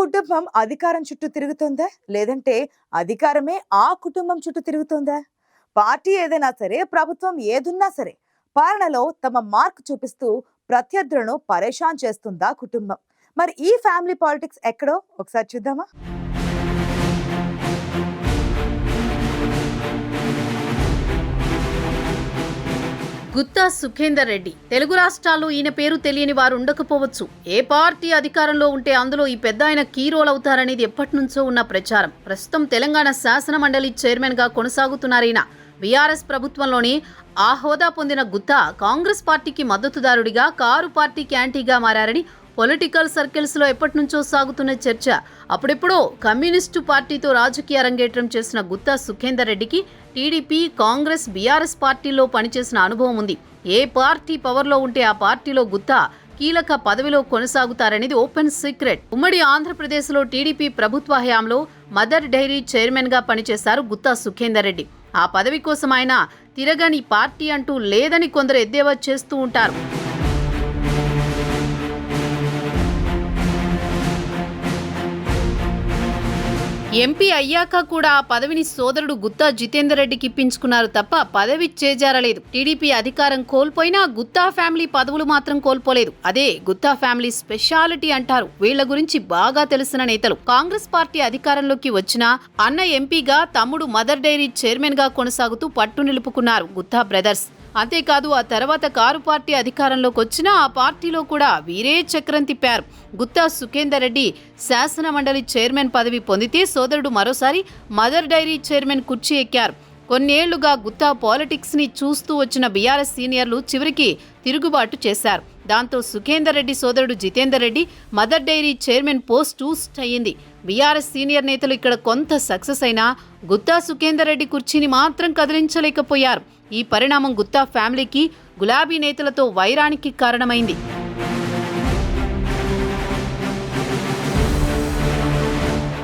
కుటుంబం అధికారం చుట్టూ తిరుగుతుందా? లేదంటే అధికారమే ఆ కుటుంబం చుట్టూ తిరుగుతుందా? పార్టీ ఏదైనా సరే ప్రభుత్వం ఏదున్నా సరే పాలనలో తమ మార్క్ చూపిస్తూ ప్రత్యర్థులను పరేషాన్ చేస్తుందా కుటుంబం? మరి ఈ ఫ్యామిలీ పాలిటిక్స్ ఎక్కడో? ఒకసారి చూద్దామా? గుత్తా సుఖేందర్ రెడ్డి. తెలుగు రాష్ట్రాల్లో ఈయన పేరు తెలియని వారు ఉండకపోవచ్చు. ఏ పార్టీ అధికారంలో ఉంటే అందులో ఈ పెద్ద ఆయన కీ రోల్ అవుతారనేది ఎప్పటి నుంచో ఉన్న ప్రచారం. ప్రస్తుతం తెలంగాణ శాసన మండలి చైర్మన్గా కొనసాగుతున్నారు ఈయన. బీఆర్ఎస్ ప్రభుత్వంలోని ఆ హోదా పొందిన గుత్తా కాంగ్రెస్ పార్టీకి మద్దతుదారుడిగా కారు పార్టీకి యాంటీగా మారని పొలిటికల్ సర్కిల్స్లో ఎప్పటి నుంచో సాగుతున్న చర్చ. అప్పుడెప్పుడో కమ్యూనిస్టు పార్టీతో రాజకీయ రంగేట్రం చేసిన గుత్తా సుఖేందర్ రెడ్డికి టీడీపీ కాంగ్రెస్ బీఆర్ఎస్ పార్టీలో పనిచేసిన అనుభవం ఉంది. ఏ పార్టీ పవర్లో ఉంటే ఆ పార్టీలో గుత్తా కీలక పదవిలో కొనసాగుతారనేది ఓపెన్ సీక్రెట్. ఉమ్మడి ఆంధ్రప్రదేశ్లో టీడీపీ ప్రభుత్వ హయాంలో మదర్ డైరీ చైర్మన్గా పనిచేశారు గుత్తా సుఖేందర్ రెడ్డి. ఆ పదవి కోసం ఆయన తిరగని పార్టీ అంటూ లేదని కొందరు ఎద్దేవా చేస్తూ ఉంటారు. ఎంపీ అయ్యాక కూడా ఆ పదవిని సోదరుడు గుత్తా జితేందర్ రెడ్డికి ఇప్పించుకున్నారు తప్ప పదవి చేజారలేదు. టీడీపీ అధికారం కోల్పోయినా గుత్తా ఫ్యామిలీ పదవులు మాత్రం కోల్పోలేదు. అదే గుత్తా ఫ్యామిలీ స్పెషాలిటీ అంటారు. వీళ్ళ గురించి బాగా తెలిసిన నేతలు. కాంగ్రెస్ పార్టీ అధికారంలోకి వచ్చిన అన్న ఎంపీగా తమ్ముడు మదర్ డైరీ చైర్మన్గా కొనసాగుతూ పట్టు నిలుపుకున్నారు గుత్తా బ్రదర్స్. అంతేకాదు ఆ తర్వాత కారు పార్టీ అధికారంలోకి వచ్చినా ఆ పార్టీలో కూడా వీరే చక్రం తిప్పారు. గుత్తా సుఖేందర్ రెడ్డి శాసన మండలి చైర్మన్ పదవి పొందితే సోదరుడు మరోసారి మదర్ డైరీ చైర్మన్ కుర్చీ ఎక్కారు. కొన్నేళ్ళుగా గుత్తా పాలిటిక్స్ని చూస్తూ వచ్చిన బీఆర్ఎస్ సీనియర్లు చివరికి తిరుగుబాటు చేశారు. దాంతో సుఖేందర్ రెడ్డి సోదరుడు Jitender Reddy mother dairy chairman post అయ్యింది. బీఆర్ఎస్ సీనియర్ నేతలు ఇక్కడ కొంత సక్సెస్ అయినా గుత్తా సుఖేందర్ రెడ్డి కుర్చీని మాత్రం కదిలించలేకపోయారు. ఈ పరిణామం గుత్తా ఫ్యామిలీకి గులాబీ నేతలతో వైరానికి కారణమైంది.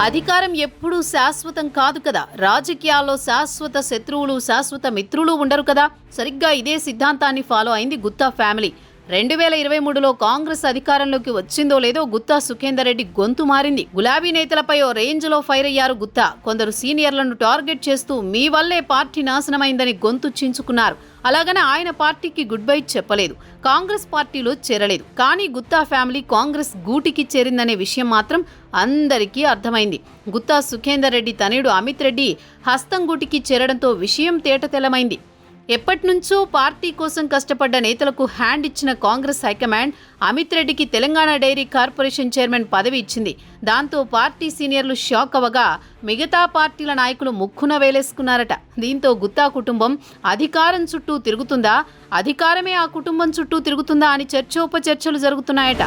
అధికారం ఎప్పుడూ శాశ్వతం కాదు కదా. రాజకీయాల్లో శాశ్వత శత్రువులు శాశ్వత మిత్రులు ఉండరు కదా. సరిగ్గా ఇదే సిద్ధాంతాన్ని ఫాలో అయింది గుత్తా ఫ్యామిలీ. రెండు వేల ఇరవై మూడులో కాంగ్రెస్ అధికారంలోకి వచ్చిందో లేదో గుత్తా సుఖేందర్ రెడ్డి గొంతు మారింది. గులాబీ నేతలపై ఓ రేంజ్లో ఫైర్ అయ్యారు గుత్తా. కొందరు సీనియర్లను టార్గెట్ చేస్తూ మీ వల్లే పార్టీ నాశనమైందని గొంతు చించుకున్నారు. అలాగనే ఆయన పార్టీకి గుడ్ బై చెప్పలేదు. కాంగ్రెస్ పార్టీలో చేరలేదు. కానీ గుత్తా ఫ్యామిలీ కాంగ్రెస్ గూటికి చేరిందనే విషయం మాత్రం అందరికీ అర్థమైంది. గుత్తా సుఖేందర్ రెడ్డి తనయుడు అమిత్ రెడ్డి హస్తం గూటికి చేరడంతో విషయం తేటతెల్లమైంది ఎప్పటినుంచో పార్టీ కోసం కష్టపడ్డ నేతలకు హ్యాండ్ ఇచ్చిన కాంగ్రెస్ హైకమాండ్ అమిత్ రెడ్డికి తెలంగాణ డైరీ కార్పొరేషన్ చైర్మన్ పదవి ఇచ్చింది. దాంతో పార్టీ సీనియర్లు షాక్ అవ్వగా మిగతా పార్టీల నాయకులు ముక్కున వేలేసుకున్నారట. దీంతో గుత్తా కుటుంబం అధికారం చుట్టూ తిరుగుతుందా? అధికారమే ఆ కుటుంబం చుట్టూ తిరుగుతుందా అని చర్చోపచర్చలు జరుగుతున్నాయట.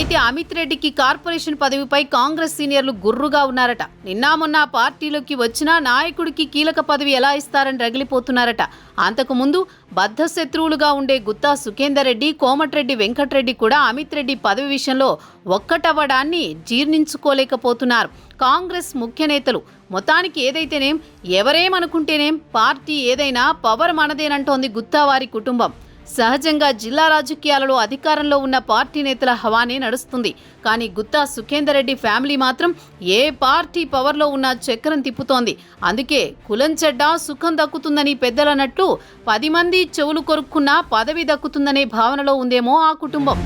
అయితే అమిత్ రెడ్డికి కార్పొరేషన్ పదవిపై కాంగ్రెస్ సీనియర్లు గుర్రుగా ఉన్నారట. నిన్న మొన్న పార్టీలోకి వచ్చిన నాయకుడికి కీలక పదవి ఎలా ఇస్తారని రగిలిపోతున్నారట. అంతకుముందు బద్ధ శత్రువులుగా ఉండే గుత్తా సుఖేందర్ రెడ్డి కోమటిరెడ్డి వెంకటరెడ్డి కూడా అమిత్ రెడ్డి పదవి విషయంలో ఒక్కటవ్వడాన్ని జీర్ణించుకోలేకపోతున్నారు. కాంగ్రెస్ ముఖ్య నేతలు మొత్తానికి ఏదైతేనేం ఎవరేమనుకుంటేనేం పార్టీ ఏదైనా పవర్ మనదేనంటోంది గుత్తా వారి కుటుంబం. సహజంగా జిల్లా రాజకీయాలలో అధికారంలో ఉన్న పార్టీ నేతల హవానే నడుస్తుంది. కానీ గుత్తా సుఖేందర్ రెడ్డి ఫ్యామిలీ మాత్రం ఏ పార్టీ పవర్లో ఉన్నా చక్రం తిప్పుతోంది. అందుకే కులం చెడ్డ సుఖం దక్కుతుందని పెద్దలన్నట్టు పది మంది చెవులు కొరుక్కున్నా పదవి దక్కుతుందనే భావనలో ఉందేమో ఆ కుటుంబం.